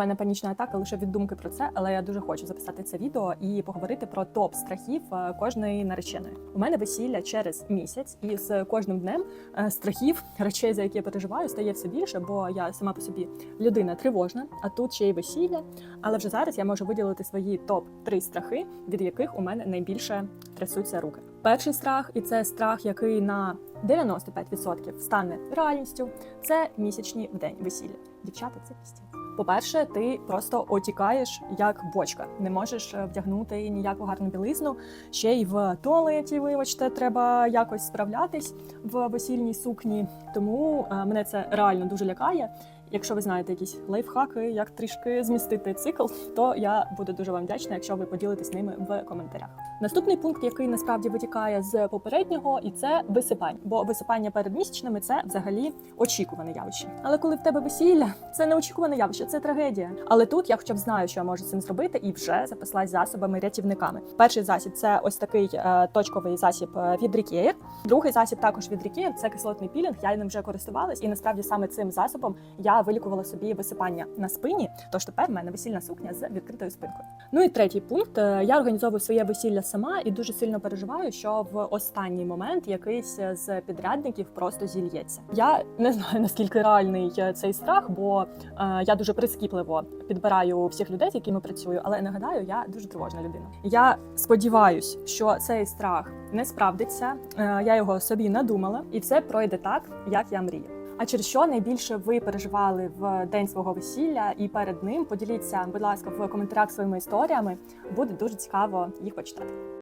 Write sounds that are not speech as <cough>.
мене панічна атака лише від думки про це, але я дуже хочу записати це відео і поговорити про топ страхів е, кожної нареченої. У мене весілля через місяць, і з кожним днем е, страхів, <laughs> речей, за які я переживаю, стає все більше, бо я сама по собі людина тривожна, а тут ще й весілля. Але вже зараз я можу виділити свої топ 3 страхи, від яких у мене найбільше трясуться руки. Перший страх, і це страх, який на 95% стане реальністю. Це місячні в день весілля. Дівчата, це пістець. По-перше, ти просто отікаєш як бочка, не можеш е, вдягнути ніяку гарну білизну. Ще й в туалеті, вибачте, треба якось справлятись в весільній сукні. Тому е, мене це реально дуже лякає. Якщо ви знаєте якісь лайфхаки, як трішки змістити цикл, то я буду дуже вам вдячна, якщо ви поділитесь ними в коментарях. Наступний пункт, який насправді витікає з попереднього, і це висипання. Бо висипання перед місячними це взагалі очікуване явище. Але коли в тебе весілля, це не очікуване явище, це трагедія. Але тут я хоча б знаю, що я можу з цим зробити, і вже запаслась засобами рятівниками. Перший засіб це ось такий е, точковий засіб е, від Рікеєр. Другий засіб також від Рікеєр це кислотний пілінг. Я ним вже користувалась, і насправді саме цим засобом я вилікувала собі висипання на спині. Тож тепер в мене весільна сукня з відкритою спинкою. Ну і третій пункт. Е, Я організовую своє весілля сама і дуже сильно переживаю, що в останній момент якийсь з підрядників просто зільється. Я не знаю наскільки реальний цей страх, бо е, я дуже прискіпливо підбираю всіх людей, з якими працюю, але нагадаю, я дуже тривожна людина. Я сподіваюсь, що цей страх не справдиться. Е, я його собі надумала, і все пройде так, як я мрію. А через що найбільше ви переживали в день свого весілля і перед ним? Поділіться, будь ласка, в коментарях своїми історіями. Буде дуже цікаво їх почитати.